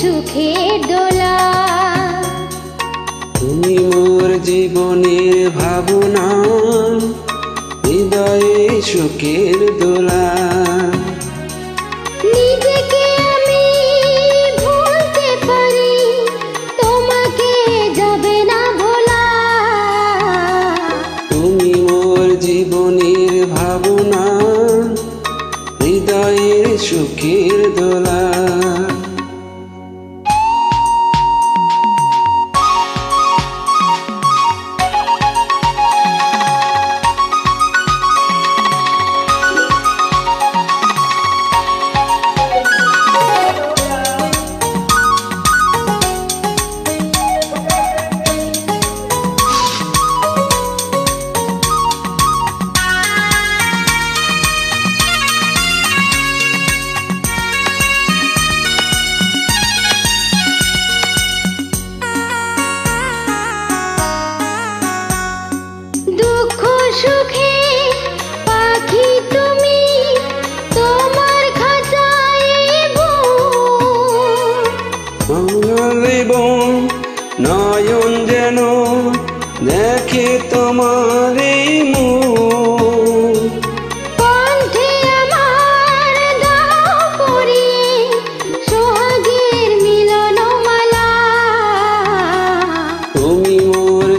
সুখের দোলা তুমি মোর জীবনের ভাবনা হৃদয়ে সুখের দোলা। নিজেকে আমি ভুলতে পারি তোমাকে যাবে না ভোলা। তুমি মোর জীবনের ভাবনা হৃদয়ের সুখের দোলা।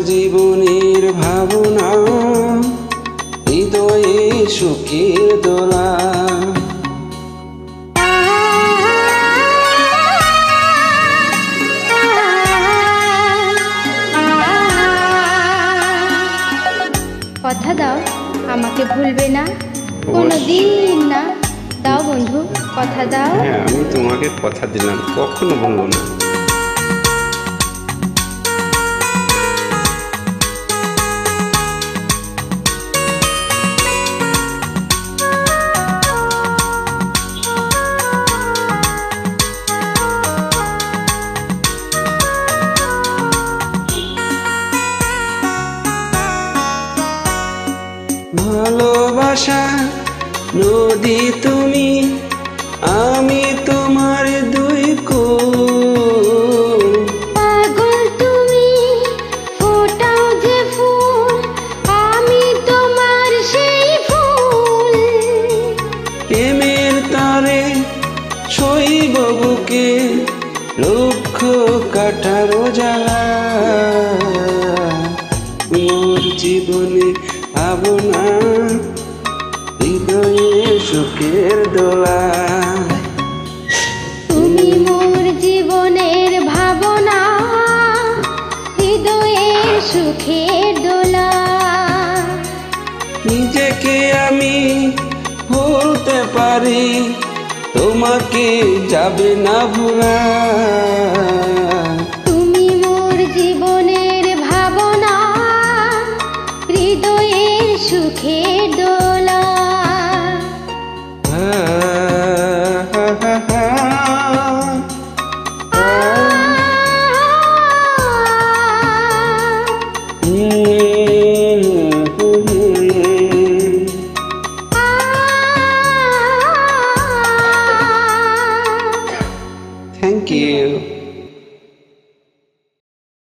জীবনের ভাবনা হৃদয়ে সুখের দোলা। ভুলবে না? কোনো দিন না। দাও বন্ধু, কথা দাও। হ্যাঁ আমি তোমাকে কথা দিলাম, কখনো ভুলবো না। ভালোবাসা নদী তুমি আমি তোমার দুই শৈব বুকে লক্ষ কাঠারো জ্বালা জীবনে ভাবনা সুখের দোলা তুমি মোর জীবনের ভাবনা হৃদয়ের সুখের দোলা নিজেকে আমি ভুলতে পারি তোমাকে যাবে না ভুলা